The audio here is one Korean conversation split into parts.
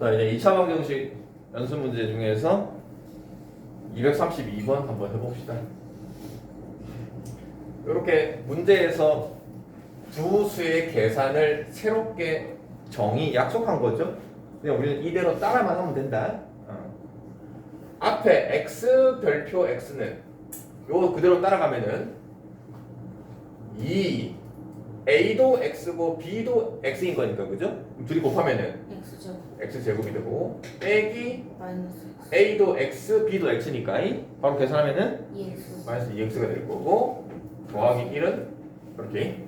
자 이제 2차 방정식 연습 문제 중에서 232번 한번 해봅시다. 이렇게 문제에서 두 수의 계산을 새롭게 정의 약속한 거죠. 그냥 우리는 이대로 따라만 하면 된다. 어. 앞에 x 별표 x는 요거 그대로 따라가면은 2 a도 x고 b도 x인 거니까 그죠? 둘이 곱하면은 X 제곱이 되고 빼기 마이너스 a도 x, b도 x니까 이 바로 계산하면은 2X. 마이너스 2x가 될 거고 더하기 1은 이렇게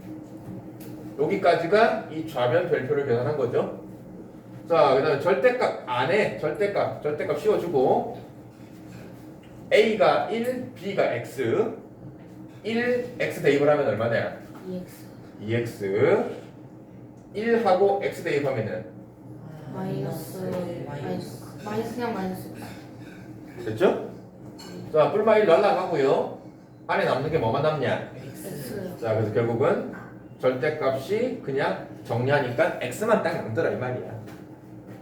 여기까지가 이 좌변 별표를 계산한 거죠. 자, 그 다음에 절대값 안에 절대값 절대값 씌워주고 a가 1, b가 x 1 x 대입을 하면 얼마냐? 2X. 2x 1하고 x 대입하면은 마이너스 마이너스 마이너스 그냥 마이너스 됐죠? 자, 뿔마 1 날라가고요. 안에 남는 게 뭐만 남냐? X요. 자, 그래서 결국은 절대값이 그냥 정리하니까 x만 딱 남더라 이 말이야.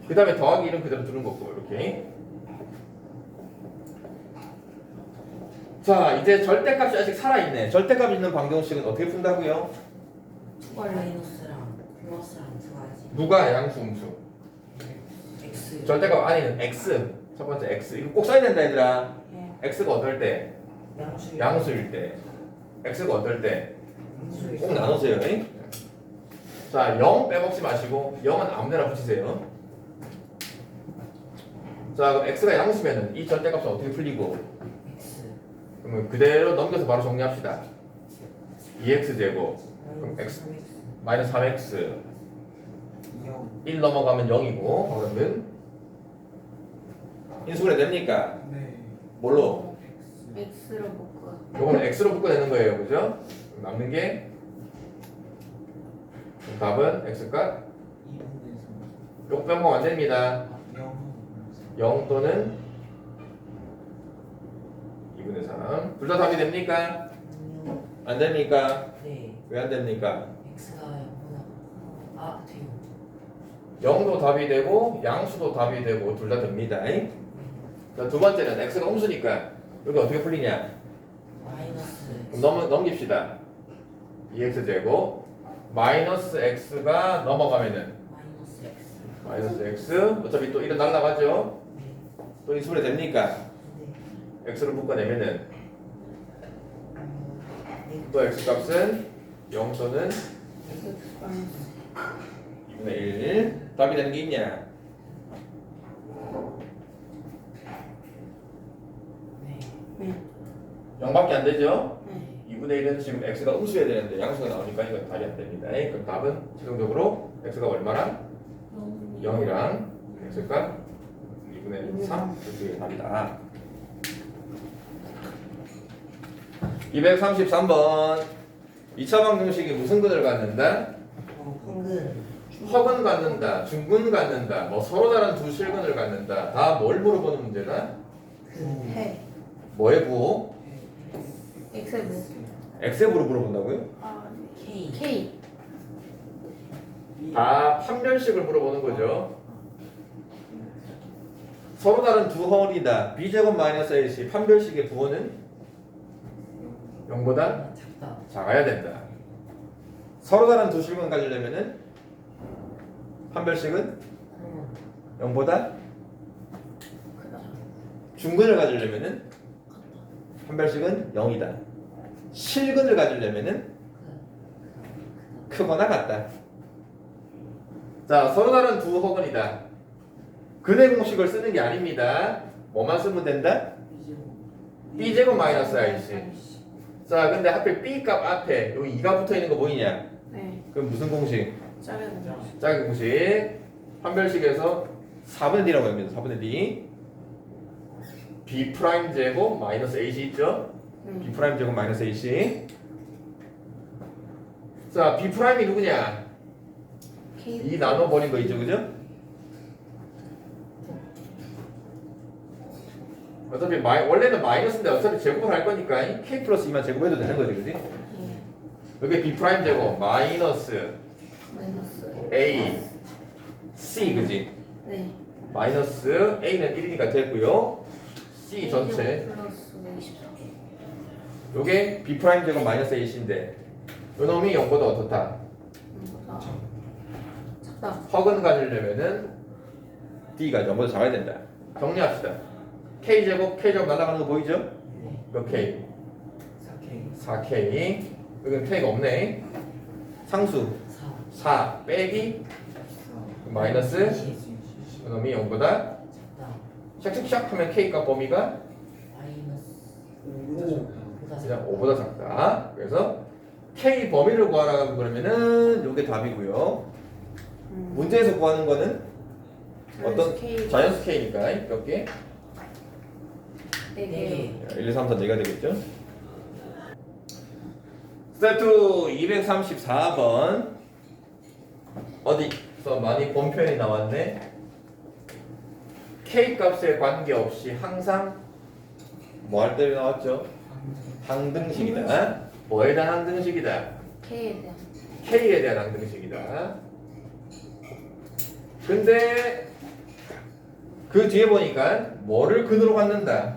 그 다음에 더하기 1은 그대로 두는 거고 이렇게. 자, 이제 절대값이 아직 살아있네. 절대값 있는 방정식은 어떻게 푼다고요? 마이너스랑 플러스랑 두 가지. 누가 양수 음수? X. 절대값 안에 있는 x. 첫 번째 x. 이거 꼭 써야 된다 얘들아. 예. x가 어떨 때? 양수. 양수일 때. x가 어떨 때? 꼭 나누세요. 잉? 자, 0 빼먹지 마시고 0은 아무데나 붙이세요. 자, 그럼 x가 양수면은 이 절대값은 어떻게 풀리고? X. 그러면 그대로 넘겨서 바로 정리합시다. 2x 제곱 그럼 X. 마이너스 3x 0. 1 넘어가면 0이고 그러면 인수분해 됩니까? 네. 뭘로? X로 묶어. 요거는 x로 묶어내는 거예요, 그죠? 남는 게 답은 x값 2분의 요거 빼먹으면 안 됩니다. 3. 0. 0 또는 2분의 3. 둘 다 답이 됩니까? 안 됩니까? 네. 왜 안 됩니까? X가 0보다. 아, 돼요. 0도 답이 되고 양수도 답이 되고 둘 다 됩니다. 자, 두 번째는 x가 음수니까 여기 어떻게 풀리냐? 마이너스. 그럼 넘, 넘깁시다. 2x 제곱 마이너스 x가 넘어가면은 마이너스 X. 마이너스 x 어차피 또 1은 날라가죠? 네. 또 인수분해 됩니까? 네. x를 묶어내면은 네. 또 x 값은 0 또는 X 마이너스 2분의 1 답이 되는 게 있냐? 네. 네. 0밖에 안 되죠? 네. 2분의 1은 지금 x가 음수여야 되는데 양수가 나오니까 이건 답이 안 됩니다. 그럼 답은 최종적으로 x가 얼마랑 0이랑 x가 2분의 3 이렇게 답이다. 233번 2차 방정식이 무슨 근을 갖는다? 황금. 허근 갖는다, 중근 갖는다, 뭐 서로 다른 두 실근을 갖는다. 다 뭘 물어보는 문제다? 그. 해. 뭐에 부호? X에 부호 물어본다고요? 아 K. K. 다 판별식을 물어보는 거죠. 서로 다른 두 헐이다. b제곱 마이너스 ac 판별식의 부호는 0보다 작다. 작아야 된다. 서로 다른 두 실근 가지려면은 판별식은 그러면 0보다 크다. 중근을 가지려면은 판별식은 0이다. 실근을 가지려면은 크거나 같다. 자, 서로 다른 두 허근이다. 근의 공식을 쓰는 게 아닙니다. 뭐만 쓰면 된다? b제곱 마이너스 ic. 자, 근데 하필 b 값 앞에 여기 2가 붙어 있는 거 보이냐? 네. 그럼 무슨 공식? 짜면 짝의 공식. 판별식에서 4분의 d라고 합니다. 4분의 d. b 프라임 제곱 마이너스 ac 있죠? b 네. 프라임 제곱 마이너스 ac. 자, b 프라임이 누구냐? K. 2 나눠 버린 거 있죠, 그죠? 어차피 마이, 원래는 마이너스인데 어차피 제곱을 할 거니까 k 플러스 2만 제곱해도 되는 거지, 그지? 예. 여기 b 프라임 제곱 마이너스 마이너스 a c 그지? 네. 마이너스 A는 1이니까 됐고요. C 전체 플러스 24 요게 B 프라임 제곱 마이너스 A인데 요 놈이 0보다 어떻다? 작다 허근 가지려면은 D가 0보다 작아야 된다. 정리합시다. K 제곱 K 제곱 날아가는 거 보이죠? 네. 몇 K? 4K 4K. 여기는 K가 없네. 상수 4 4 빼기 4 마이너스 요 놈이 0보다 작다 샥샥샥 하면 K값 범위가 마이너스 5보다 그냥 5보다 작다. 그래서 K 범위를 구하라고 그러면은 요게 답이고요. 음. 문제에서 구하는 거는 어떤 K 자연수 K니까 몇 개? 4개 1, 2, 3, 4, 4가 되겠죠? 스텝 2 234번 어디서 많이 본 표현이 나왔네 K 값에 관계없이 항상 뭐 할 때 나왔죠? 항등식이다. 뭐에 대한 항등식이다? K에 대한. K에 대한 항등식이다. 근데 그 뒤에 보니까 뭐를 근으로 갖는다?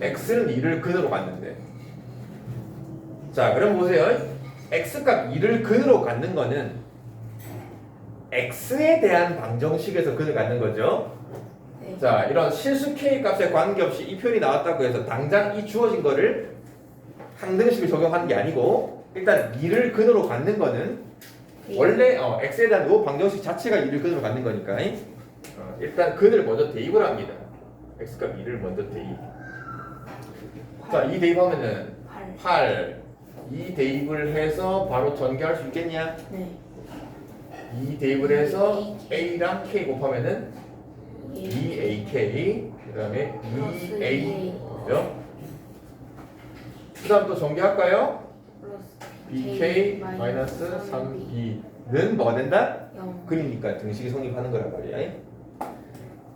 X. X는 2를 근으로 갖는데. 자 그럼 보세요. X값 2를 근으로 갖는 거는 x에 대한 방정식에서 근을 갖는 거죠 네. 자 이런 실수 k 값에 관계없이 이 표현이 나왔다고 해서 당장 이 주어진 거를 항등식을 적용하는 게 아니고 일단 2를 근으로 갖는 거는 K. 원래 어, x에 대한 요 방정식 자체가 2를 근으로 갖는 거니까 어, 일단 근을 먼저 대입을 합니다 x값 2를 먼저 대입 자, 이 대입하면은 8 8. 이 대입을 해서 바로 전개할 수 있겠냐? 네 이 대입을 해서 A랑 K 곱하면은 2 2AK 그 다음에 플러스 2A 2A. 그죠? 그 다음 또 전개할까요? 플러스 BK 마이너스 3B는 뭐가 된다? 0 그러니까 등식이 성립하는 거란 말이야.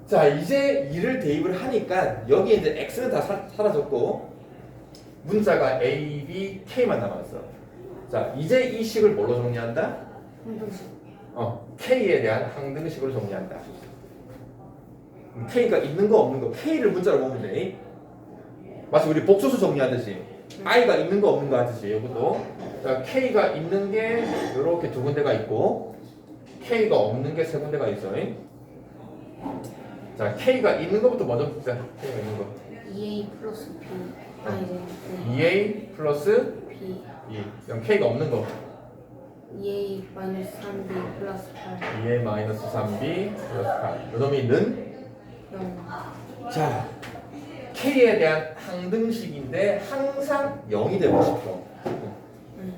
자, 이제 2를 대입을 하니까 여기에 이제 X는 다 사, 사라졌고 문자가 A, B, K만 남았어. 자, 이제 이 식을 뭘로 정리한다? 어, K에 대한 항등식으로 정리한다. 음, K가 있는 거 없는 거 K를 문자로 보면 돼. 마치 우리 복소수 정리하듯이 I가 있는 거 없는 거 하듯이 이것도 자, K가 있는 게 이렇게 두 군데가 있고 K가 없는 게 세 군데가 있어. 자, K가 있는 거부터 먼저 보자. K가 있는 거. 2A 플러스 B 아니 네 2A 플러스 B 2. 그럼 K가 없는 거. 2A 마이너스 3B 플러스 8 2A 마이너스 3B 플러스 8. 요놈이 는 0 자, K에 대한 항등식인데 항상 0이 되고 싶어. 음.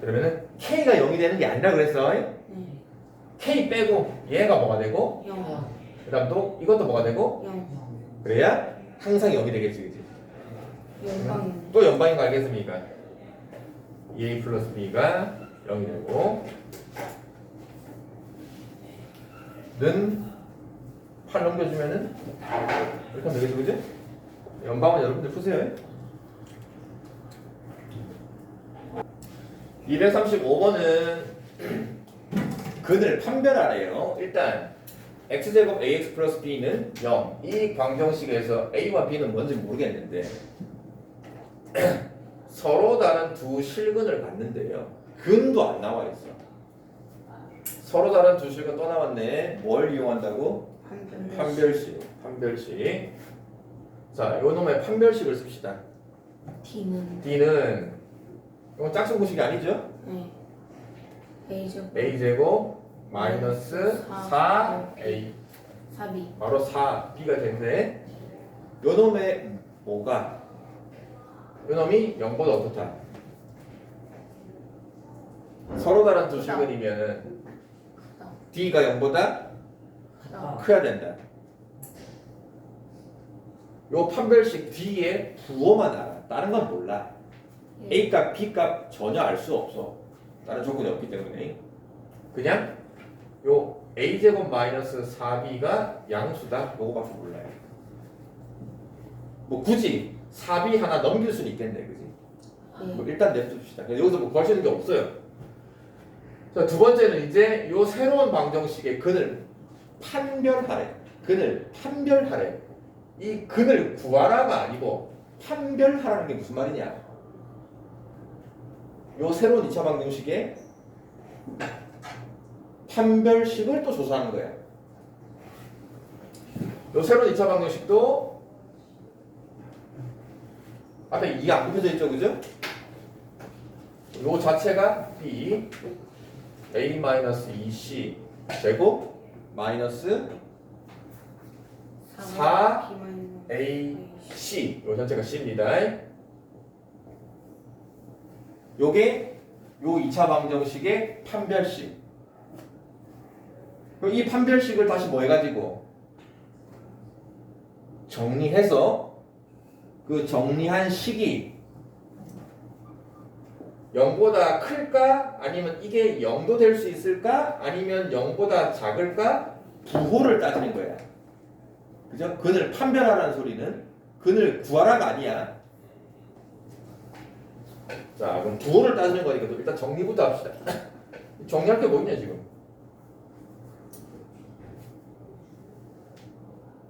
그러면은 K가 0이 되는 게 아니라 그랬어. 네 K 빼고 얘가 뭐가 되고 0 그 다음 또 이것도 뭐가 되고 0 그래야 항상 0이 되겠지, 그지? 연방이네 또 연방인 거 알겠습니까? 2A 플러스 B가 0이 되고 는8 넘겨주면은 이렇게 하면 되겠죠, 그지? 연방은 여러분들 푸세요. 235번은 근을 판별하래요. 일단 x제곱 ax 플러스 b는 0. 이 방정식에서 a와 b는 뭔지 모르겠는데 서로 다른 두 실근을 갖는데요. 근도 안 나와 있어. 서로 다른 두 실근 또 나왔네. 뭘 이용한다고? 판별 판별식. 판별식. 자, 요 놈의 판별식을 씁시다. D는 D는 이건 짝수구식이 아니죠? 네 A 제곱 a 제곱 마이너스 4a 4B 바로 4b가 됐네. 요 놈의 뭐가? 요 놈이 0보다 어떻다? 서로 다른 두 크다 d가 0보다 크다 커야 된다. 요 판별식 D의 부호만 알아. 다른 건 몰라. 예. A 값, B 값 전혀 알 수 없어. 다른 조건이 없기 때문에. 그냥 요 A 제곱 마이너스 4B가 양수다. 요거밖에 몰라요. 뭐 굳이 4B 하나 넘길 수는 있겠네, 그지? 뭐 예. 일단 냅둡시다. 여기서 뭐 구할 수 있는 게 없어요. 자, 두 번째는 이제 요 새로운 방정식의 근을 판별하래. 근을 판별하래. 이 근을 구하라가 아니고 판별하라는 게 무슨 말이냐? 요 새로운 2차 방정식에 판별식을 또 조사하는 거야. 요 새로운 2차 방정식도 앞에 2가 안 굽혀져 있죠, 그죠? 요 자체가 b a-2c 제곱 마이너스 4 B 마이너스 a c 요 전체가 c입니다. 요게 요 2차 방정식의 판별식. 그럼 이 판별식을 다시 뭐 해가지고 정리해서 그 정리한 식이 0보다 클까? 아니면 이게 0도 될 수 있을까? 아니면 0보다 작을까? 부호를 따지는 거야. 그죠? 근을 판별하라는 소리는 근을 구하라가 아니야. 자, 그럼 부호를 따지는 거니까 일단 정리부터 합시다. 정리할 게 뭐 있냐 지금?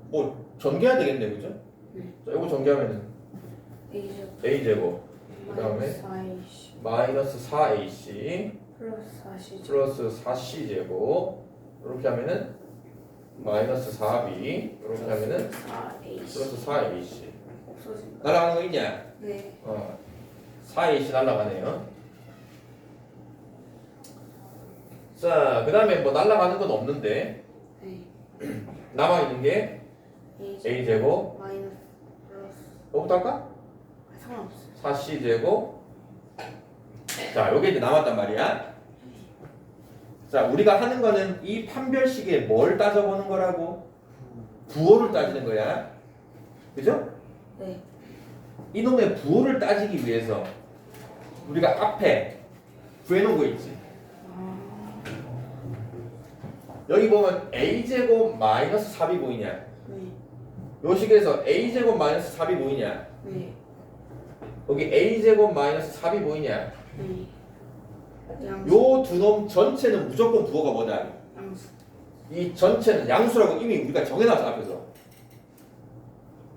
뭐 전개해야 되겠네, 그죠? 네. 자, 이거 전개하면은 A 제곱 a 제곱 그 다음에? 마이너스 4AC 마이너스 4ac 플러스 4C 플러스 4c 제곱 이렇게 하면은 마이너스 4b 이렇게 하면은 4AC 플러스 4ac 없어진다. 날아가는 거 있냐? 네. 어, 4ac 날아가네요. 자, 그 다음에 뭐 날아가는 건 없는데 네. 남아 있는 게 A 제곱 마이너스 플러스 요거부터 할까? 아, 상관없어요. 4c 제곱 자, 요게 이제 남았단 말이야. 자, 우리가 하는 거는 이 판별식에 뭘 따져보는 거라고? 부호를 따지는 거야. 그죠? 네. 이놈의 부호를 따지기 위해서 우리가 앞에 구해놓은 거 있지. 아, 여기 보면 a제곱 마이너스 4이 보이냐? 네. 요 식에서 a제곱 마이너스 4이 보이냐? 네. 여기 a제곱 마이너스 4이 보이냐? 네. 요 두 놈 전체는 무조건 부호가 뭐다? 양수. 이 전체는 양수라고 이미 우리가 정해놨어 앞에서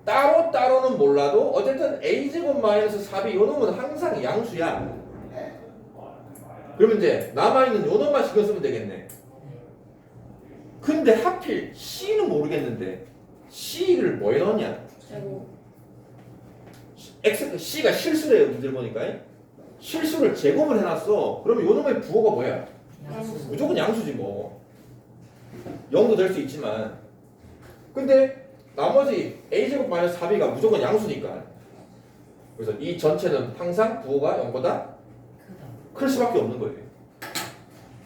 따로 따로는 몰라도 어쨌든 a제곱 마이너스 4이 요 놈은 항상 양수야 그러면 이제 남아있는 요 놈만 신경 쓰면 되겠네 근데 하필 c는 모르겠는데 c를 뭐에 넣냐 제곱. X c가 실수래요 문제를 보니까. 실수를 제곱을 해놨어. 그러면 요 놈의 부호가 뭐야? 양수. 무조건 양수지 뭐. 0도 될 수 있지만. 근데 나머지 a제곱 마이너스 4b가 무조건 양수니까. 그래서 이 전체는 항상 부호가 0보다 크다. 클 수밖에 없는 거예요.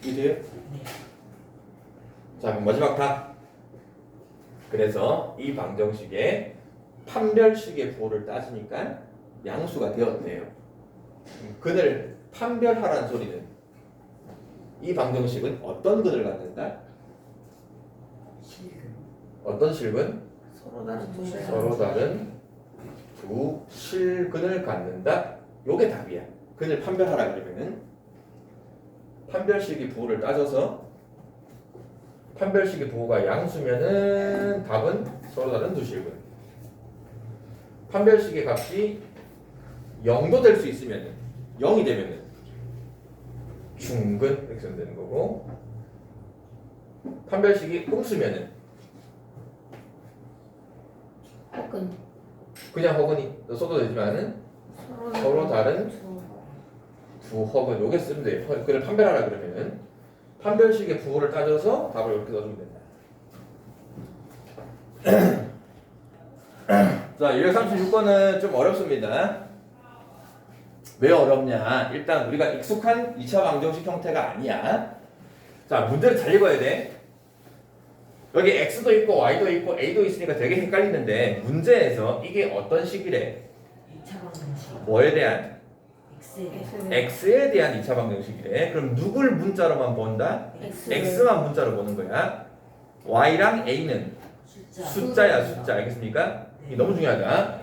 이해돼요? 자 그럼 마지막 답 그래서 이 방정식에 판별식의 부호를 따지니까 양수가 되었대요 음, 근을 판별하라는 소리는 이 방정식은 어떤 근을 갖는다? 실금. 어떤 실근? 서로 다른 도시락. 서로 다른 두 실근을 갖는다. 요게 답이야. 근을 판별하라 그러면은 판별식의 부호를 따져서 판별식의 부호가 양수면은 답은 서로 다른 두 실근. 판별식의 값이 0도 될 수 있으면은 0이 되면은 중근 이렇게 쓰면 되는 거고 판별식이 꼼수면은 혹은 그냥 허근이 써도 되지만은 서로 다른 두. 두 허근 요게 쓰면 돼요. 허- 그걸 판별하라 그러면은 판별식의 부호를 따져서 답을 이렇게 넣어주면 된다. 자, 236번은 좀 어렵습니다. 왜 어렵냐? 일단 우리가 익숙한 2차 방정식 형태가 아니야. 자, 문제를 잘 읽어야 돼. 여기 x도 있고 y도 있고 a도 있으니까 되게 헷갈리는데 문제에서 이게 어떤 식이래? 2차 방정식. 뭐에 대한? X. x에 대한 2차 방정식이래. 그럼 누굴 문자로만 본다? X. x만 문자로 보는 거야. y랑 a는 숫자. 숫자야, 숫자. 알겠습니까? 이게 너무 중요하다.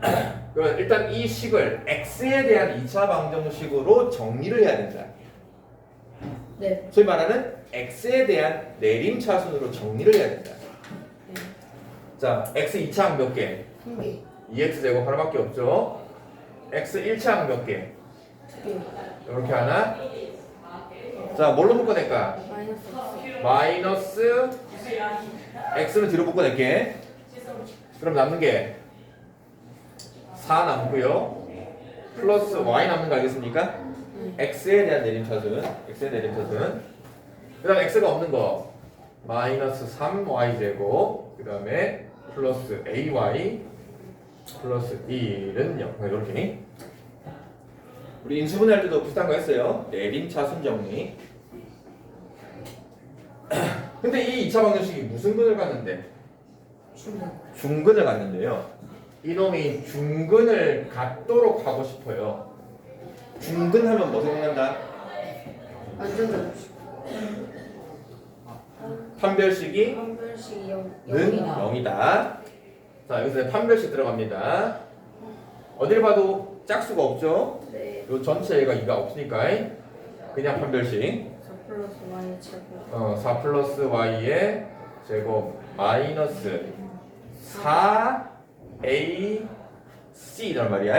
그럼 일단 이 식을 x에 대한 2차 방정식으로 정리를 해야 된다. 네. 소위 말하는 x에 대한 내림차순으로 정리를 해야 된다. 네. 자, x 2차항 몇 개? 한 개. 2x 제곱 하나밖에 없죠. x 1차항 몇 개? 두 개. 이렇게 하나. 자, 뭘로 묶어낼까? 마이너스. 마이너스 x는 뒤로 묶어낼게. 그럼 남는 게 4 남고요. 플러스 y 남는 거 알겠습니까? x에 대한 내림차순, x의 내림차순. 그다음 x가 없는 거 마이너스 3y 제곱. 그다음에 플러스 ay 플러스 1은 0. 이렇게. 우리 인수분해 할 때도 비슷한 거 했어요. 내림차순 정리. 근데 이 2차 방정식이 무슨 근을 갖는데? 중근. 중근을 갖는데요. 이놈이 중근을 갖도록 하고 싶어요. 중근 하면 뭐 생각난다? 판별식이 영. 는 영이다. 0이다. 자, 여기서 판별식 들어갑니다. 어딜 봐도 짝수가 없죠? 네. 요 전체가 2가 없으니까 그냥 판별식. 4 플러스 Y 제곱. 어, 4 플러스 y의 제곱 마이너스 4a c란 말이야.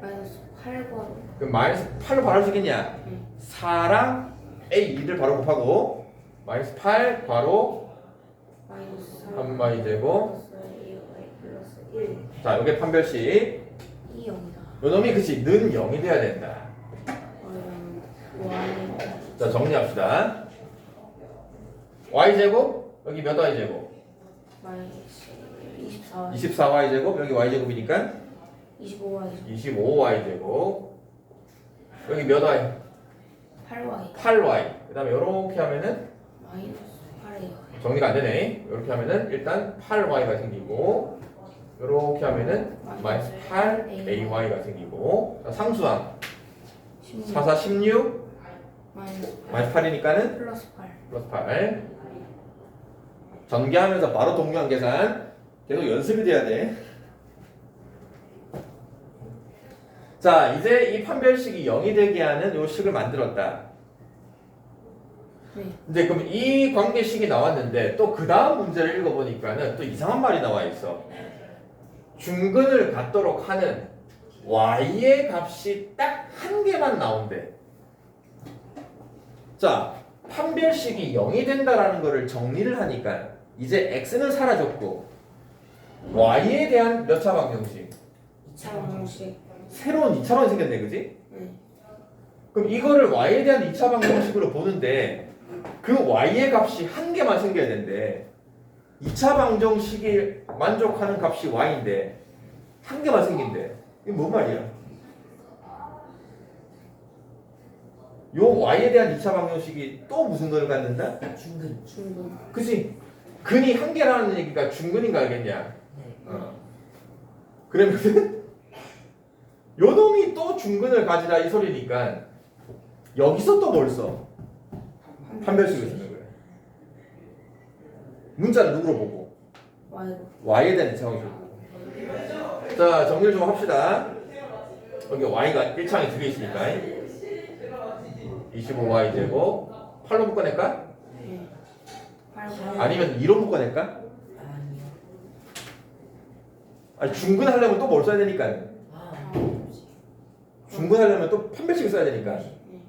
마이너스 8번. 그럼 마이너스 8로 바로 쓰겠냐? 응. 4랑 a 2를 바로 곱하고 마이너스 8 바로 마이너스 3 y 제곱 플러스 AY 플러스 1. 자 요게 판별식 이 0이다. 요놈이 그치 는 0이 돼야 된다 Y. 자 정리합시다 y 제곱 여기 몇 y 제곱 마이너스 24Y. 24y 제곱 여기 y 제곱이니까 25Y. 25y 제곱 여기 몇 y 8Y. 8y 그 다음에 요렇게 하면은 마이너스 8AY. 정리가 안 되네 요렇게 하면은 일단 8y가 생기고 요렇게 하면은 마이너스 8ay가 생기고 자, 상수항 16. 4, 4, 16 마이너스 마이너스 8이니까는 플러스 8. 플러스 8 전개하면서 바로 동류한 계산 계속 연습이 돼야 돼. 자 이제 이 판별식이 0이 되게 하는 요 식을 만들었다. 네. 이제 그럼 이 관계식이 나왔는데 또 그 다음 문제를 읽어보니까는 또 이상한 말이 나와 있어. 중근을 갖도록 하는 y의 값이 딱 한 개만 나온대. 자, 판별식이 0이 된다라는 거를 정리를 하니까 이제 x는 사라졌고 y에 대한 몇 차 방정식? 2차 방정식. 새로운 2차원이 생겼네, 그지? 네. 그럼 이거를 y에 대한 2차 방정식으로 보는데 그 y의 값이 한 개만 생겨야 된대. 2차 방정식이 만족하는 값이 y인데 한 개만 생긴대. 이게 뭔 말이야? 요 y에 대한 2차 방정식이 또 무슨 걸 갖는다? 중근. 중근. 그지? 근이 한 개라는 얘기가 중근인 거 알겠냐? 네. 어. 그러면은 요 놈이 또 중근을 가지라 이 소리니까 여기서 또 뭘 써? 판별식을 쓰는 거예요. 문자는 누구로 보고? Y에 대한 이차방식으로 보고. 자 정리를 좀 합시다. 여기 y가 1창에 두 개 있으니까 25y 제곱 8로 묶어낼까? 네. 8Y. 아니면 2로 묶어낼까? 아니 중근 하려면 또 뭘 써야 되니까 아. 중근 하려면 또 판별식을 써야 되니까 네.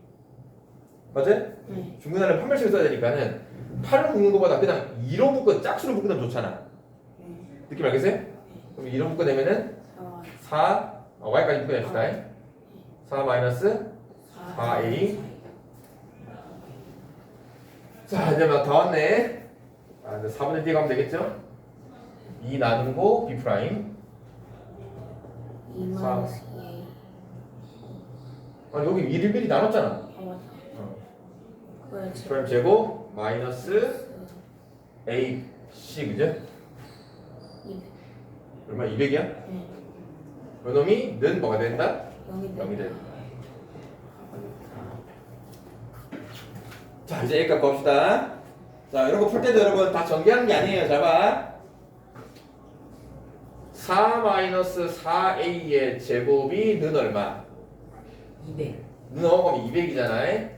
맞지? 네. 중근 하려면 판별식을 써야 되니까는 8로 묶는 것보다 그냥 2로 묶어 짝수로 묶으면 좋잖아 네. 느낌 알겠어요? 그럼 2로 묶어내면은 4Y. 4 어, y까지 묶어냅시다 4 마이너스 4. 4a 자 이제 막 다 왔네 아 이제 4분의 뒤에 가면 되겠죠? 2 나누고 b 프라임 2 마이너스 2A. 아 여기 1을 미리 나눴잖아 아 맞다. 어. 그거야 제. 프라임 제곱 마이너스 a c 그죠? 200. 얼마 200이야? 네. 요놈이 는 뭐가 된다? 0이 0이 된다 자 이제 여기까지 봅시다 자 이런 거 풀 때도 여러분 다 전개하는 게 아니에요 잘 봐. 4 마이너스 4a의 제곱이 는 얼마? 200. 는 넘어가면 200이잖아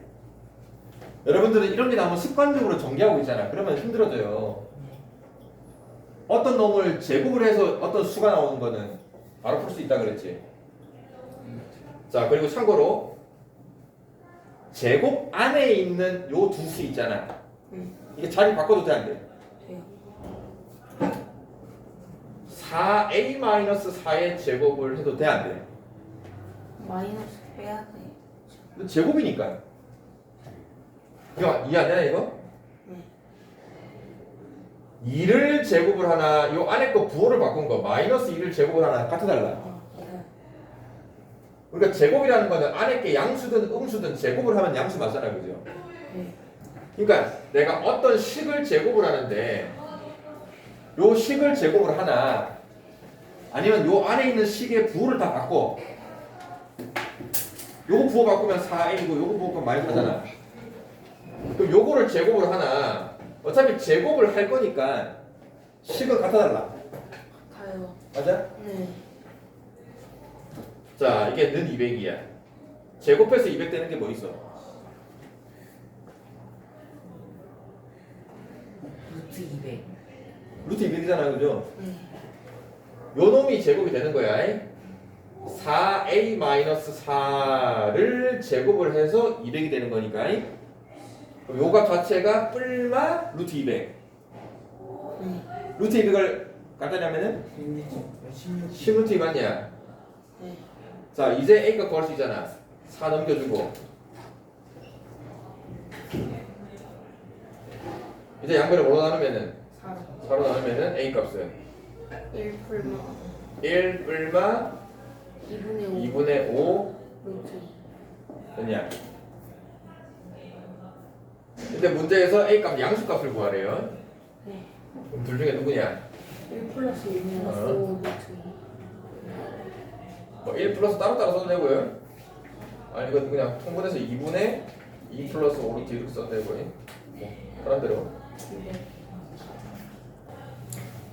여러분들은 이런 게 나오면 습관적으로 전개하고 있잖아. 그러면 힘들어져요. 어떤 놈을 제곱을 해서 어떤 수가 나오는 거는 바로 풀 수 있다 그랬지. 자, 그리고 참고로 제곱 안에 있는 요 두 수 있잖아. 응. 이게 자리 바꿔도 돼, 안 돼? 돼요. 4a-4의 제곱을 해도 돼, 안 돼? 마이너스 빼야 돼. 이거 제곱이니까. 이거 이해 안 되나, 이거? 네. 2를 제곱을 하나, 요 안에 거 부호를 바꾼 거, 마이너스 2를 제곱을 하나 같아 달라. 어, 네. 그러니까 제곱이라는 거는 안에 게 양수든 음수든 제곱을 하면 양수 맞잖아, 그죠? 네. 그러니까 내가 어떤 식을 제곱을 하는데 요 식을 제곱을 하나 아니면 요 안에 있는 식의 부호를 다 바꿔 요거 부호 바꾸면 4a이고 요거 부호 바꾸면 마이너스 하잖아 그럼 요거를 제곱을 하나 어차피 제곱을 할 거니까 식은 같아 달라 가요. 맞아? 네. 자 이게 는 200이야 제곱해서 200 되는 게 뭐 있어? 루트 200. 루트 200이잖아 그죠? 네. 요 놈이 제곱이 되는 거야. 4a-4를 제곱을 해서 200이 되는 거니까. 그럼 요값 자체가 뿔마 루트 200. 네. 루트 200을 간단히 하면은 16. 10루트 2 맞냐? 네. 자, 이제 a 값 구할 수 있잖아. 4 넘겨주고. 이제 양변을 나누면은 4. 4로 나누면은 a 값은 1 풀마 1 뿔마 2분의 5 2분의 5 루트 됐냐? 근데 문제에서 a 값 양수 값을 구하래요. 네. 그럼 둘 중에 누구냐? 1 플러스 2 마이너스 어. 5 루트 뭐 1 플러스 따로 따로 써도 되고요. 아니 이거 그냥 통분해서 2분의 2 플러스 5루트 이렇게 써도 되고요. 뭐 그런 대로. 2 200.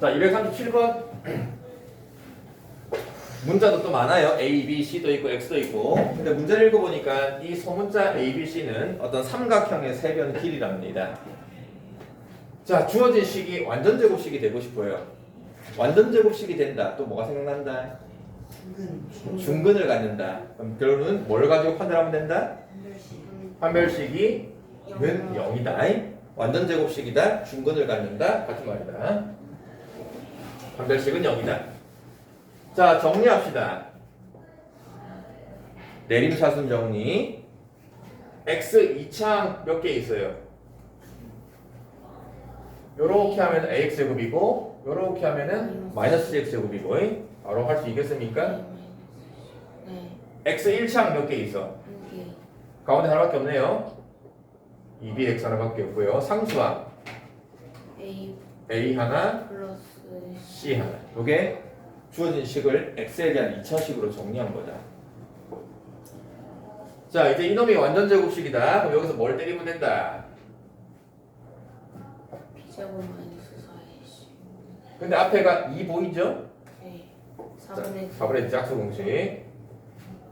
자 237번 문자도 또 많아요. A, B, C도 있고 X도 있고. 근데 문제를 읽어보니까 이 소문자 A, B, C는 어떤 삼각형의 세변 길이랍니다. 자 주어진 식이 완전 제곱식이 되고 싶어요. 완전 제곱식이 된다. 또 뭐가 생각난다? 중근. 중근을 갖는다. 그럼 결론은 뭘 가지고 판단하면 된다? 판별식이 는 0이다. 완전 제곱식이다. 중근을 갖는다. 같은 말이다. 판별식은 0이다. 자, 정리합시다. 내림차순 정리. x 2창 몇 개 있어요? 요렇게 하면 ax 제곱이고 요렇게 하면은 마이너스 x 제곱이고 바로 할 수 있겠습니까? 네. x 1창 몇 개 있어? 1개 가운데 하나밖에 없네요. 2bx 하나밖에 없고요. 상수항 A a 하나, c 하나. 요게 주어진 식을 x에 대한 2차식으로 정리한 거다. 자, 이제 이놈이 완전 제곱식이다. 그럼 여기서 뭘 때리면 된다. B제곱 마이너스 4AC 근데 앞에가 2 보이죠? 자, 4분의 4분의 짝수 공식.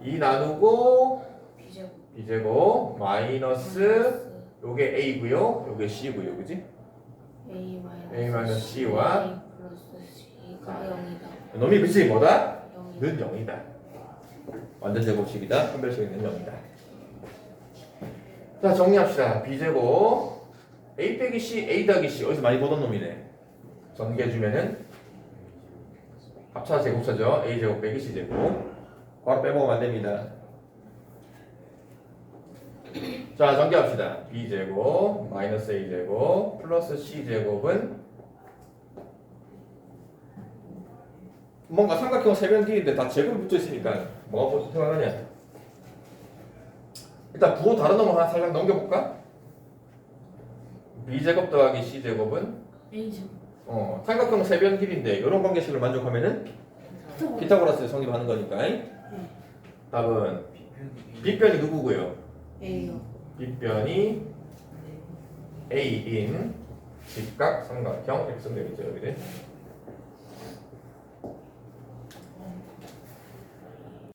2 나누고 B제곱 b제곱 마이너스 요게 a고요. 요게 c고요. 그지? A 마이너스 A 마이너스 C와 A 플러스 C 가 0이다 놈이 그치 뭐다? 0이다 는 0이다. 완전 제곱식이다. 판별식은 0이다. 자 정리합시다. b제곱 a 빼기 c, a 더하기 c 어디서 많이 보던 놈이네. 전개해주면은 합차 제곱차죠. a 제곱 빼기 c 제곱. 바로 빼먹으면 안 됩니다. 자 전개합시다. b 제곱 마이너스 a 제곱 플러스 c 제곱은 뭔가 삼각형 세변 길인데 다 제곱이 붙어 있으니까 뭐가 먼저 생각나냐? 일단 부호 다른 놈을 하나 살짝 넘겨볼까? b 제곱 더하기 c 제곱은 A제곱 어 삼각형 세변 길인데 이런 관계식을 만족하면은 피타고라스에 성립하는 거니까. 답은 빗변이 누구고요? A요 빗변이 a인 직각 삼각형 x면이죠 여기는.